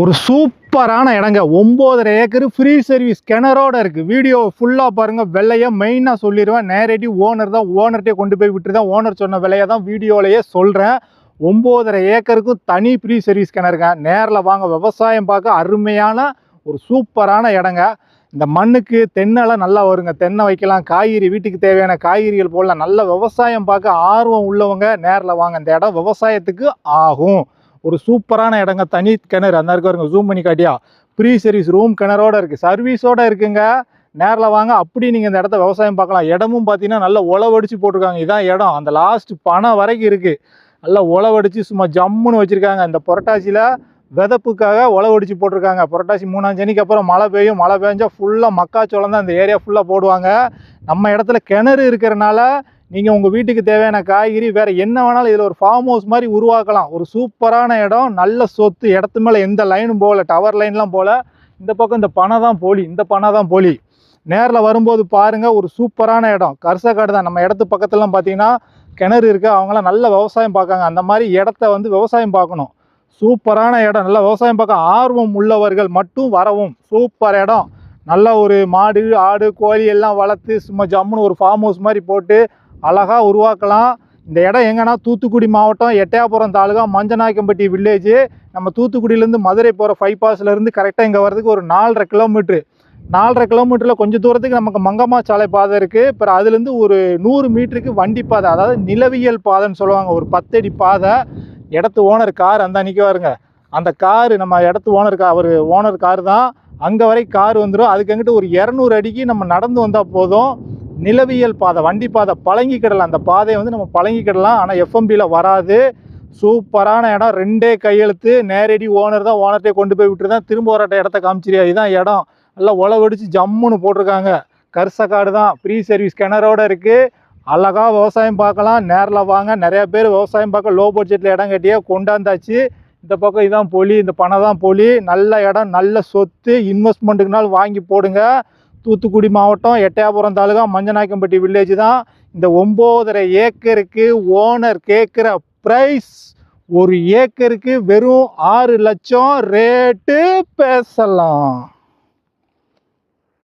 ஒரு சூப்பரான இடங்க. ஒம்போதரை ஏக்கர் ஃப்ரீ சர்வீஸ் கிணறோடு இருக்குது வீடியோ ஃபுல்லாக பாருங்கள் விலையை மெயினாக சொல்லிடுவேன் நேரடி ஓனர் தான். ஓனர்கிட்டே கொண்டு போய் விட்டு தான் ஓனர் சொன்ன விலையை தான் வீடியோலையே சொல்கிறேன் ஒம்போதரை ஏக்கருக்கும் தனி ஃப்ரீ சர்வீஸ் கிணறுங்க நேரில் வாங்க. விவசாயம் பார்க்க அருமையான ஒரு சூப்பரான இடங்க. இந்த மண்ணுக்கு தென்னெல்லாம் நல்லா வருங்க. தென்னை வைக்கலாம். காய்கறி வீட்டுக்கு தேவையான காய்கறிகள் போடலாம். நல்ல விவசாயம் பார்க்க ஆர்வம் உள்ளவங்க நேரில் வாங்க. இந்த இடம் விவசாயத்துக்கு ஆகும். ஒரு சூப்பரான இடங்க. தனி கிணறு. அந்த இருக்க வருங்க ஜூம் பண்ணி காட்டியா? ப்ரீ சர்வீஸ் ரூம் கிணறோட இருக்குது சர்வீஸோட இருக்குங்க. நேரில் வாங்க. அப்படி நீங்கள் இந்த இடத்த விவசாயம் பார்க்கலாம். இடமும் பார்த்தீங்கன்னா நல்லா உழவடிச்சு போட்டிருக்காங்க. இதான் இடம். அந்த லாஸ்ட் பணம் வரைக்கும் இருக்குது நல்லா உழவடிச்சு சும்மா ஜம்முன்னு வச்சுருக்காங்க. இந்த புரட்டாசியில் விதப்புக்காக உழவடிச்சு போட்டிருக்காங்க. புரட்டாசி மூணாம் சனிக்கு அப்புறம் மழை பெய்யும். மழை பெஞ்சால் ஃபுல்லாக மக்காச்சோளம் தான் இந்த ஏரியா ஃபுல்லாக போடுவாங்க. நம்ம இடத்துல கிணறு இருக்கிறனால நீங்கள் உங்கள் வீட்டுக்கு தேவையான காய்கறி வேறு என்ன வேணாலும் இதில் ஒரு ஃபார்ம் ஹவுஸ் மாதிரி உருவாக்கலாம். ஒரு சூப்பரான இடம் நல்ல சொத்து இடத்து மேலே எந்த லைனும் போகல டவர் லைன்லாம் போகல. இந்த பக்கம் இந்த பணம் தான் போலி இந்த பணம் தான் போலி. நேரில் வரும்போது பாருங்கள் ஒரு சூப்பரான இடம். கரிசக்காடு தான். நம்ம இடத்து பக்கத்துலலாம் பார்த்தீங்கன்னா கிணறு இருக்குது அவங்களாம் நல்ல விவசாயம் பார்க்காங்க அந்த மாதிரி இடத்த வந்து விவசாயம் பார்க்கணும் சூப்பரான இடம். நல்லா விவசாயம் பார்க்க ஆர்வம் உள்ளவர்கள் மட்டும் வரவும். சூப்பர் இடம். நல்ல ஒரு மாடு ஆடு கோழி எல்லாம் வளர்த்து சும்மா ஜம்முன்னு ஒரு ஃபார்ம் ஹவுஸ் மாதிரி போட்டு அழகாக உருவாக்கலாம். இந்த இடம் எங்கன்னா தூத்துக்குடி மாவட்டம் எட்டயாபுரம் தாலுகா மஞ்சநாயக்கம்பட்டி வில்லேஜ் நம்ம தூத்துக்குடியிலேருந்து மதுரை போகிற ஃபைபாஸ்லேருந்து கரெக்டாக இங்கே வரதுக்கு ஒரு நாலரை கிலோமீட்ரு நாலரை கிலோமீட்டரில் கொஞ்சம் தூரத்துக்கு நமக்கு மங்கம்மா சாலை பாதை இருக்குது அப்புறம் அதுலேருந்து ஒரு நூறு மீட்டருக்கு வண்டி பாதை அதாவது நிலவியல் பாதைன்னு சொல்லுவாங்க. ஒரு பத்தடி பாதை. இடத்து ஓனர் கார் அந்த அன்றைக்கி வருங்க அந்த காரு நம்ம இடத்து ஓனர் கா அவர் ஓனர் கார் தான். அங்கே வரை கார் வந்துடும் அதுக்கு அங்கிட்டு ஒரு இரநூறு அடிக்கு நம்ம நடந்து வந்தால் போதும். நிலவியல் பாதை வண்டி பாதை பழங்கிக்கிடலாம். அந்த பாதையை வந்து நம்ம பழங்கிக்கிடலாம். ஆனால் எஃப்எம்பியில் வராது. சூப்பரான இடம். ரெண்டே கையெழுத்து. நேரடி ஓனர் தான் ஓனர்கிட்டே கொண்டு போய் விட்டு தான் திரும்ப வராட்ட இடத்த காமிச்சிரியா இதுதான் இடம். நல்லா உழவடிச்சு ஜம்முன்னு போட்டிருக்காங்க. கரிசக்காடு தான். ஃப்ரீ சர்வீஸ் கிணறோடு இருக்குது அழகாக விவசாயம் பார்க்கலாம். நேரில் வாங்க. நிறைய பேர் விவசாயம் பார்க்க லோ பட்ஜெட்டில் இடம் கட்டியே கொண்டாந்தாச்சு. இந்த பக்கம் இதான் பொலி. இந்த பணம் தான் பொலி. நல்ல இடம். நல்ல சொத்து. இன்வெஸ்ட்மெண்ட்டுக்குனாலும் வாங்கி போடுங்க. தூத்துக்குடி மாவட்டம் எட்டயாபுரம் தாலுகா மஞ்சநாயக்கம்பட்டி வில்லேஜ் தான். இந்த ஒம்போதரை ஏக்கருக்கு ஓனர் கேட்குற ப்ரைஸ் ஒரு ஏக்கருக்கு வெறும் ஆறு லட்சம் ரேட்டு பேசலாம்.